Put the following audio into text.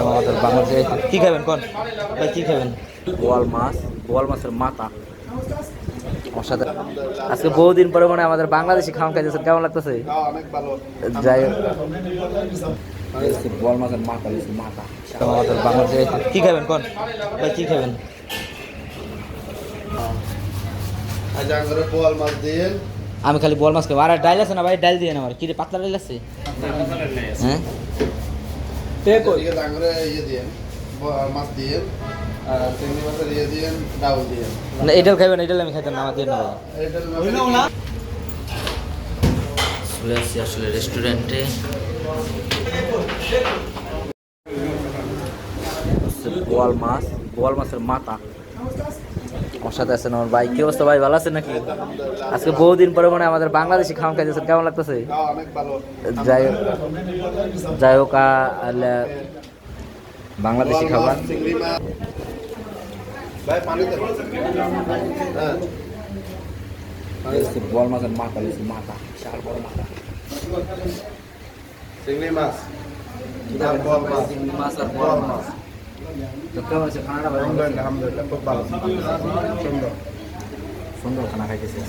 আসলাম আমাদের বাংলাদেশে কি খাবেন কোন? ভাই কি খাবেন? বোয়াল মাছ বোয়াল মাছের মাথা। অসাধারণ। আজকে বহুদিন পরে মানে আমাদের বাংলাদেশি খাওয়া খাইতেছেন। কেমন লাগতেছে? যাই হোক। বোয়াল মাছের মাথা মাথা। আমাদের বাংলাদেশে কি খাবেন কোন? ভাই কি খাবেন? আমি খালি বোয়াল মাছ খাব। আর ডাইল আছে না ভাই? ডাইল দিয়ে আমার। কি পাতলা ডাইল আছে? হ্যাঁ? এদিকে ডাঙ্গরে ইয়ে দিয়ে মাছ দিয়ে আর চিংড়ি মাছের ইয়ে দিয়ে ডাউল দিয়ে। না খাবেন এটাও আমি খাইতাম না আমার দিয়ে না ভাই এটা চলে আসছি আসলে রেস্টুরেন্টে বোয়াল মাছ বোয়াল মাছের মাথা। অসাথে আছেন আমার ভাই কি অবস্থা ভাই ভালো আছেন নাকি? আজকে বহুদিন পরে মানে আমাদের বাংলাদেশি খাওয়া খাইতেছেন কেমন লাগতেছে? যাই হোক যাই হোক বাংলাদেশি খাবার। মাছ, চিংড়ি মাছ মাছের মাথা মাথা বিশাল বড় মাথা। চিংড়ি মাছ। বোয়াল মাছ চিংড়ি মাছ আর বোয়াল মাছ। তো কেমন আছে? খানাটা ভাই আলহামদুলিল্লাহ আলহামদুলিল্লাহ খুব ভালো। সুন্দর। সুন্দর খানা খাইতেছে